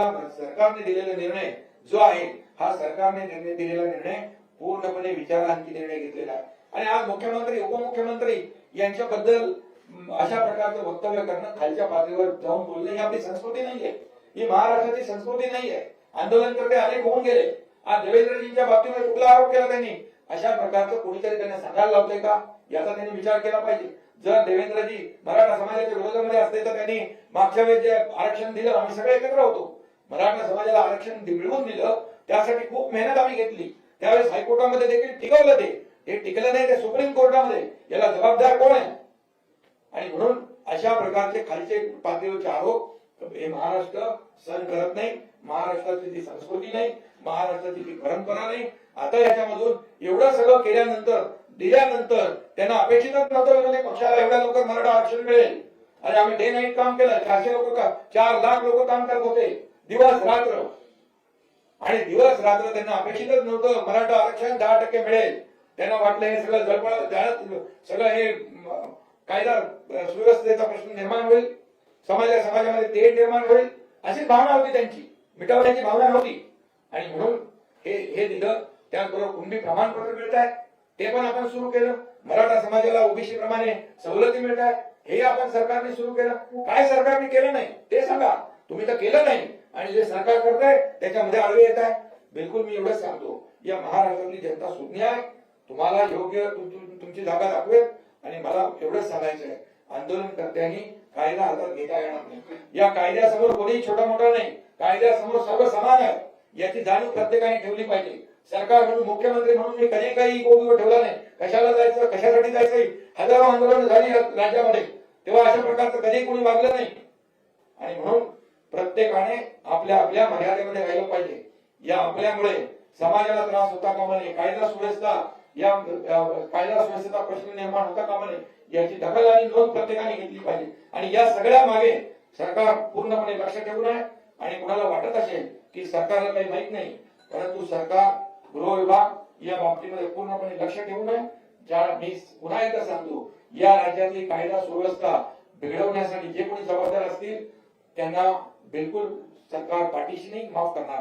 सरकारने दिलेला निर्णय जो आहे हा सरकारने निर्णय दिलेला निर्णय पूर्णपणे विचारांची निर्णय घेतलेला आहे. आणि आज मुख्यमंत्री उपमुख्यमंत्री यांच्याबद्दल अशा प्रकारचं वक्तव्य करणं खालच्या पातळीवर जाऊन बोलणं ही आपली संस्कृती नाहीये. ही महाराष्ट्राची संस्कृती नाहीये. आंदोलनकर्ते अनेक होऊन गेले. आज देवेंद्रजींच्या बाबतीमध्ये कुठला आरोप केला त्यांनी? अशा प्रकारचं कोणीतरी त्यांना सांगायला लावतंय का? याचा त्यांनी विचार केला पाहिजे. जर देवेंद्रजी मराठा समाजाच्या विरोधामध्ये असते तर त्यांनी मागच्या वेळेस जे आरक्षण दिलं आम्ही सगळे एकत्र होतो. मराठा समाजाला आरक्षण मिळवून दिलं त्यासाठी खूप मेहनत आम्ही घेतली. त्यावेळेस हायकोर्टामध्ये देखील टिकवलं ते. हे टिकलं नाही ते सुप्रीम कोर्टामध्ये. याला जबाबदार कोण आहे? आणि म्हणून अशा प्रकारचे खालचे पातळीवरचे आरोप हे महाराष्ट्र सहन करत नाही. महाराष्ट्राची ती संस्कृती नाही. महाराष्ट्राची ती परंपरा नाही. आता याच्यामधून एवढं सगळं केल्यानंतर दिल्यानंतर त्यांना अपेक्षितच नव्हतं विरोधी पक्षाला एवढ्या लवकर मराठा आरक्षण मिळेल. आणि आम्ही डे नाईट काम केलं. चारशे लोक का चार लाख लोक काम करत होते. दिवस रात्र. आणि दिवस रात्र त्यांना अपेक्षितच नव्हतं. मराठा आरक्षण दहा टक्के मिळेल. त्यांना वाटलं हे सगळं जळपळ सगळं हे कायदा सुव्यवस्थेचा प्रश्न निर्माण होईल. समाजा समाजामध्ये ते निर्माण होईल. अशी भावना होती त्यांची. मिटवण्याची भावना नव्हती. आणि म्हणून हे हे दिलं. त्याचबरोबर कुणबी प्रमाणपत्र मिळत आहे ते पण आपण सुरू केलं. मराठा समाजाला ओबीसी प्रमाणे सवलती मिळत आहे हे आपण सरकारने सुरू केलं. काय सरकारने केलं नाही? ते सांगा. तुम्ही तर केलं नाही. आणि जे सरकार करतंय त्याच्यामध्ये आडवे येत आहे. बिलकुल मी एवढंच सांगतो. या महाराष्ट्रातली जनता सुज्ञ आहे. तुम्हाला योग्य तुमची जागा दाखवेल. आणि मला एवढंच सांगायचं आहे आंदोलनकर्त्यांनी कायदा हातात घेता येणार नाही. या कायद्यासमोर कोणीही छोटा मोठा नाही. कायद्यासमोर सर्व समान आहे याची जाणीव प्रत्येकाने ठेवली पाहिजे. सरकार म्हणून मुख्यमंत्री म्हणून मी कधी काही गोबीवर ठेवला नाही. कशाला जायचं? कशासाठी जायचं? हजारो आंदोलन झाली राज्यामध्ये. तेव्हा अशा प्रकारचं कधी कोणी वागलं नाही. आणि म्हणून प्रत्येकाने आपल्या आपल्या मर्यादेमध्ये राहिलं पाहिजे. या आपल्यामुळे समाजाला त्रास होता कामा नये कायदा सुव्यवस्था या कायदा सुव्यवस्थेचा प्रश्न निर्माण होता कामा नये याची दखल आणि नोंद प्रत्येकाने घेतली पाहिजे. आणि या सगळ्या मागे सरकार पूर्णपणे लक्ष ठेवून आहे. आणि कुणाला वाटत असेल की सरकारला काही माहीत नाही परंतु सरकार गृह विभाग या बाबतीमध्ये पूर्णपणे लक्ष ठेवून आहे. ज्या मी पुन्हा एकदा सांगतो या राज्यातली कायदा सुव्यवस्था बिघडवण्यासाठी जे कोणी जबाबदार असतील त्यांना बिलकुल सरकार पाठीशी नाही माफ करणार